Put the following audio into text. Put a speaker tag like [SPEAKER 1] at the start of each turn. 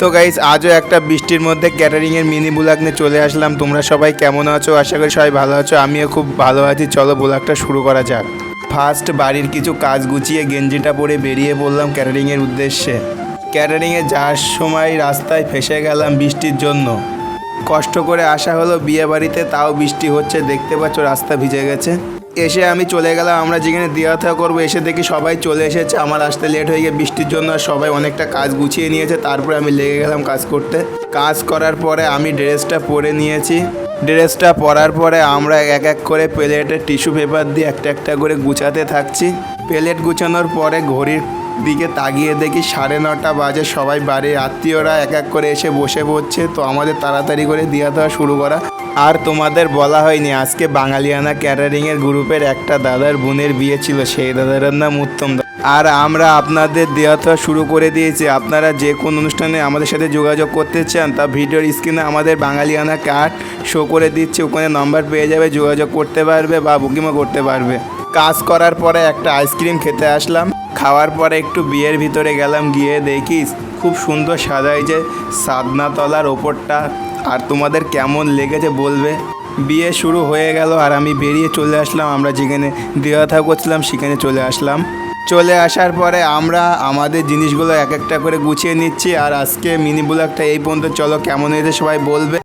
[SPEAKER 1] তো গাইস আজও একটা বৃষ্টির মধ্যে ক্যাটারিংয়ের মিনি বুলাক নিয়ে চলে আসলাম। তোমরা সবাই কেমন আছো? আশা করি সবাই ভালো আছো। আমিও খুব ভালো আছি। চলো বুলাকটা শুরু করা যাক। ফার্স্ট বাড়ির কিছু কাজ গুছিয়ে গেঞ্জিটা পরে বেরিয়ে পড়লাম ক্যাটারিংয়ের উদ্দেশ্যে। ক্যাটারিংয়ে যাওয়ার সময় রাস্তায় ফেসে গেলাম বৃষ্টির জন্য। কষ্ট করে আসা হলো বিয়ে বাড়িতে, তাও বৃষ্টি হচ্ছে। দেখতে পাচ্ছ রাস্তা ভিজে গেছে। এসে আমি চলে গেলাম, আমরা যেখানে দেওয়া থাকা করব, এসে দেখি সবাই চলে এসেছে। আমার আসতে লেট হয়ে গিয়ে বৃষ্টির জন্য সবাই অনেকটা কাজ গুছিয়ে নিয়েছে, তারপরে আমি লেগে গেলাম কাজ করতে। কাজ করার পরে আমি ড্রেসটা পরে নিয়েছি। ড্রেসটা পরার পরে আমরা এক এক করে প্লেটে টিস্যু পেপার দিয়ে একটা একটা করে গুছাতে থাকছি। প্লেট গুছানোর পরে ঘড়ির দিকে তাকিয়ে দেখি সাড়ে নটা বাজে, সবাই বাড়ির আত্মীয়রা এক এক করে এসে বসে পড়ছে। তো আমাদের তাড়াতাড়ি করে দিয়ে দেওয়া শুরু করা। আর তোমাদের বলা হয়নি, আজকে বাঙালিয়ানা ক্যাটারিংয়ের গ্রুপের একটা দাদার বোনের বিয়ে ছিল, সেই দাদার নাম উত্তম আর আমরা আপনাদের দেওয়া দেওয়া শুরু করে দিয়েছি, আপনারা যে কোন অনুষ্ঠানে আমাদের সাথে যোগাযোগ করতে চান, তা ভিডিওর স্ক্রিনে আমাদের বাঙালিয়ানা কার্ড শো করে দিচ্ছে, ওখানে নাম্বার পেয়ে যাবে, যোগাযোগ করতে পারবে বা বুকিংও করতে পারবে। কাজ করার পরে একটা আইসক্রিম খেতে আসলাম, খাওয়ার পরে একটু বিয়ের ভিতরে গেলাম, গিয়ে দেখি খুব সুন্দর সাজাইছে সাদনাতলার ওপরটা। আর তোমাদের কেমন লেগেছে বলবে? বিয়ে শুরু হয়ে গেল আর আমি বেরিয়ে চলে আসলাম। আমরা যেখানে দেওয়া করছিলাম, সেখানে চলে আসলাম। চলে আসার পরে আমরা আমাদের জিনিসগুলো এক একটা করে গুছিয়ে নিচ্ছি। আর আজকে মিনি ব্লগটা এই পর্যন্ত। চলো, কেমন হয়েছে সবাই বলবে।